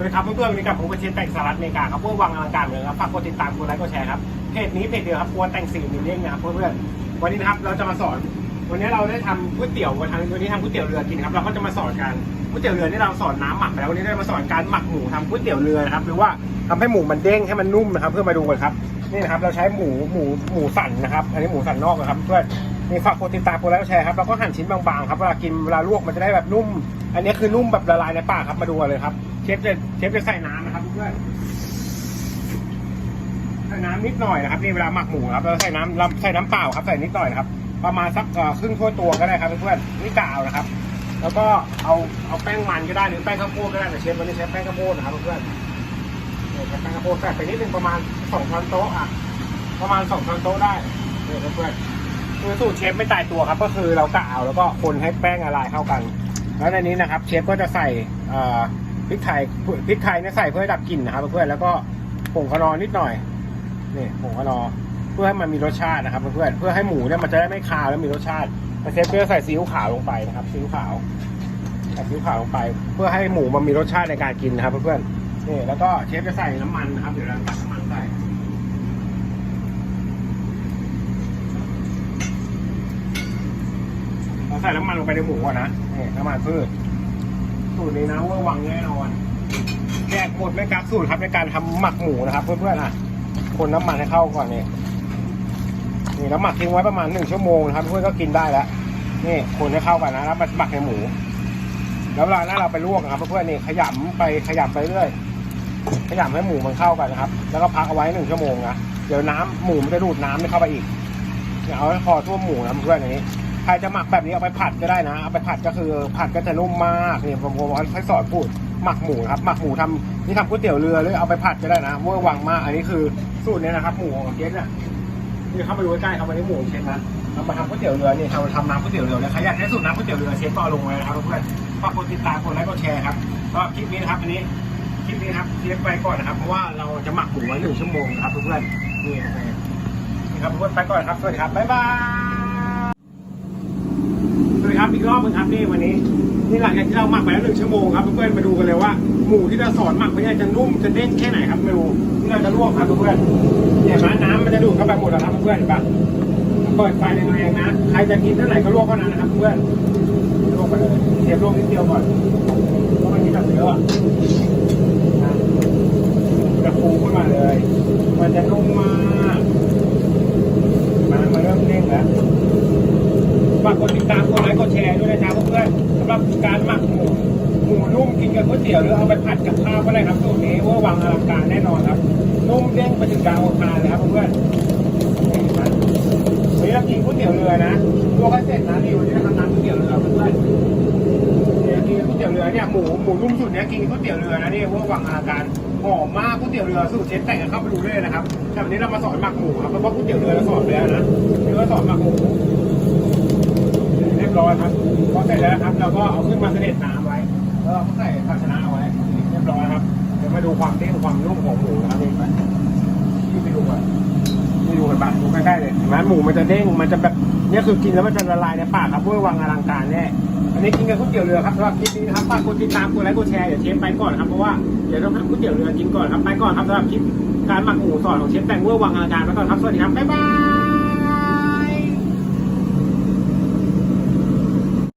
วัสดีครับเพื่อนๆวันนี้กับผมกระเชียแต่งสหรัฐอเมริกาครับเพื่อวังอลังการเลยครับฝากกดติดตามกดไลค์กดแชร์ครับเพจนี้เพจเดียวครับกวแต่งสีมิลเลียนนะครับเพื่อนๆวันนี้นะครับเราจะมาสอน วันนี้เราได้ทำก๋วยเตี๋ยววันทางวันนี้ทำก๋วยเตี๋ยวเรือกินครับเราก็จะมาสอนกันก๋วยเตี๋ยวเรือนี่เราสอนน้ำหมักไปแล้ววันนี้ได้มาสอนการหมักหมูทำก๋วยเตี๋ยวเรือนะครับหรือว่าทำให้หมูมันเด้งให้มันนุ่มนะครับ เพื่อมาดูกันครับนี่นะครับเราใช้หมูหมูหมูสันนะครับ อันนี้หมูสันนอกนะครับเพื่อน นี่ฝากกดติดตามกดไลค์กดแชร์ครับแล้วก็หั่นชิ้นบางๆครับเวลากินเวลาลวกมันจะได้แบบนุ่ม อันนี้คือนุ่มแบบละลายในปากครับมาดูกันเลยครับเชฟจะเชฟจะใส่น้ำนะครับเพื่อนใส่น้ำนิดหน่อยนะครับนี่เวลาหมักหมูครับเราใส่น้ำใส่น้ำเปล่าครับใส่นิดหน่อยครับ ประมาณสักครึ่งถ้วยตัวก็ได้ครับเพื่อนๆนี่กาวนะครับ แล้วก็เอาเอาแป้งมันก็ได้หรือแป้งข้าวโพดก็ได้แต่เชฟวันนี้ใช้แป้งข้าวโพดนะครับเพื่อนใช้แป้งข้าวโพดใส่ไปนิดนึงประมาณสองช้อนโต๊ะอะประมาณสองช้อนโต๊ะได้เพื่อน คือสูตรเชฟไม่ตายตัวครับ ก็คือเรากะเอาแล้วก็คนให้แป้งละลายเข้ากัน แล้วในนี้นะครับเชฟก็จะใส่พริกไทยพริกไทยเนี่ยใส่เพื่อดับกลิ่นนะครับเพื่อนแล้วก็ผงขนอนิดหน่อยนี่ผงขนอเพื่อให้มันมีรสชาตินะครับเพื่อนเพื่อให้หมูเนี่ยมันจะได้ไม่คาวและมีรสชาติเชฟก็จะใส่ซีอิ๊วขาวลงไปนะครับซีอิ๊วขาวใส่ซีอิ๊วขาวลงไป เพื่อให้หมูมันมีรสชาติในการกินนะครับเพื่อนๆนี่แล้วก็เชฟจะใส่น้ำมันนะครับเดี๋ยวเราตักน้ำมันใส่เรา ใส่น้ำมันลงไปในหมูก่อนนะนี่น้ำมันพืชสูตรนี้นะเว่าวังแน่นอนแยกหมดไม่กักสูตรครับในการทำหมักหมูนะครับ เพื่อนๆอะคนน้ำมันให้เข้าก่อนนี่นี่แล้วหมักทิ้งไว้ประมาณหนึ่งชั่วโมงนะครับ เพื่อนก็กินได้แล้วนี่คนให้เข้ากันนะแล้วหมักในหมู แล้วเวลานั้นเราไปลวกนะครับเพื่อนๆนี่ขยำไปขยำไปเรื่อยขยำให้หมูมันเข้ากันนะครับ แล้วก็พักเอาไว้หนึ่งชั่วโมงนะเดี๋ยวน้ำหมูมันจะดูดน้ำเข้าไปอีกเนี่ยเอาให้พอท่วมหมูนะเพื่อนอย่างนี้ใค รจะหมักแบบนี้เอาไปผัดก็ได้นะ เอาไปผัดก็คือผัดก็จะนุ่มมากเนี่ยผมผมให้สอนพูดหมักหมูครับหมักหมูทำนี่ทำก๋วยเตี๋ยวเรือหรือเอาไปผัดก็ได้นะเวอร์วังมากอันนี้คือสูตรเนี้นะครับหมูของเชฟเนี่ยนี่เข้าไปดูใกล้ๆครับวันนี้หมูของเชฟนะเรามาทำก๋วยเตี๋ยวเรือนี่ทำทำน้ำก๋วยเตี๋ยวเรือเลยใครอยากได้สูตรน้ำก๋วยเตี๋ยวเรือเชฟก็เอลงไว้นะครับเพื่อนฝากกดติดตามกดไลค์กดแชร์ครับก็คลิปนี้นะครับอันนี้คลิปนี้ครับเชฟไปก่อนนะครับเพราะว่าเราจะหมักหมูไว้หนึ่งชั่วโมงครับเพื่อนนี่ครับเพื่อนไปก่อนครับสวัสดีครับบ๊ายบาย ครับอีกรอบหนึงครับนี่วันนี้ นี่หลังจากที่เราหมักไปแล้วหนึ่งชั่วโมงครับเพื่อนๆมาดูกันเลยว่าหมูที่เราสอนหมักไปเนี่ยจะนุ่มจะเด้งแค่ไหนครับไม่รู้ที่เราจะลวกครับเพื่อนๆเนี่ยนะน้ำมันจะดูดเข้าไปหมดแล้วครับเพื่อนๆเห็นปะเปิดไฟในตัวเองนะใครจะกินเท่าไหร่ก็ลวกเท่านั้นนะครับเพื่อนลวกไปเลยเสียบลวกนิดเดียวก่อนเพราะมันมีแบบเยอะอะนะจะฟูขึ้นมาเลย มันจะนุ่มมากน้ำมันเริ่มเด้งแล้วากกดติดตามกดไลค์กดแชร์ด้วยนะครับเพื่อนๆสำหรับการหมักหมูหมูนุ่มกินกับก๋วยเตี๋ยวหรือเอาไปผัดกับข้าวก็ได้ครับสูตรนี้เว่าวังอลังการแน่นอนครับนุ่มเด้งไปถึงดาวอังคารเลยครับเพื่อนๆนี่นะวันนี้เรากินก๋วยเตี๋ยวเรือนะลวกให้เสร็จนะนี่วันนี้เราทำน้ำก๋วยเตี๋ยวเรือเพื่อนๆเนี่ยกินก๋วยเตี๋ยวเรือเนี่ยหมูหมูนุ่มสุดเนี่ยกินก๋วยเตี๋ยวเรือนะนี่เว่าวังอลังการหอมมากก๋วยเตี๋ยวเรือสูตรเชฟแต่งกันเข้าไปดูด้วยนะครับแต่วันนี้เรามาสอนหมักหมูครับเพราะว่าก๋วยเตี๋ยวเรือเราสอนไปแล้วนะนี่ก็สอนหมักหมู ยบร้อยครับพอเสร็จแล้วครับเราก็เอาขึ้นมาเสด็จน้ำไว้ แล้วเราก็ใส่ภาชนะเอาไว้เรียบร้อยครับ เดี๋ยวมาดูความเด้งความนุ่มของหมูนะครับนี่ไปที่ไปดูกันนี่ดูกันบ้างดูใกล้ๆเลยเห็นไหมหมูมันจะเด้ง มันจะแบบเนี่ยคือกินแล้วมันจะละลายในปากครับเพื่อวังอลังการแน่ อันนี้กินกับก๋วยเตี๋ยวเรือครับสำหรับคลิปนี้นะครับฝากกดติดตามกดไลค์กดแชร์เดี๋ยวเชฟไปก่อนครับเพราะว่าเดี๋ยวต้องทำก๋วยเตี๋ยวเรือกินก่อนครับไปก่อนครับสำหรับคลิปการหมักหมูสอนของเชฟแปงเวอร์วังอลังการไปก่อนครับสวัสดีครับบ๊ายบาย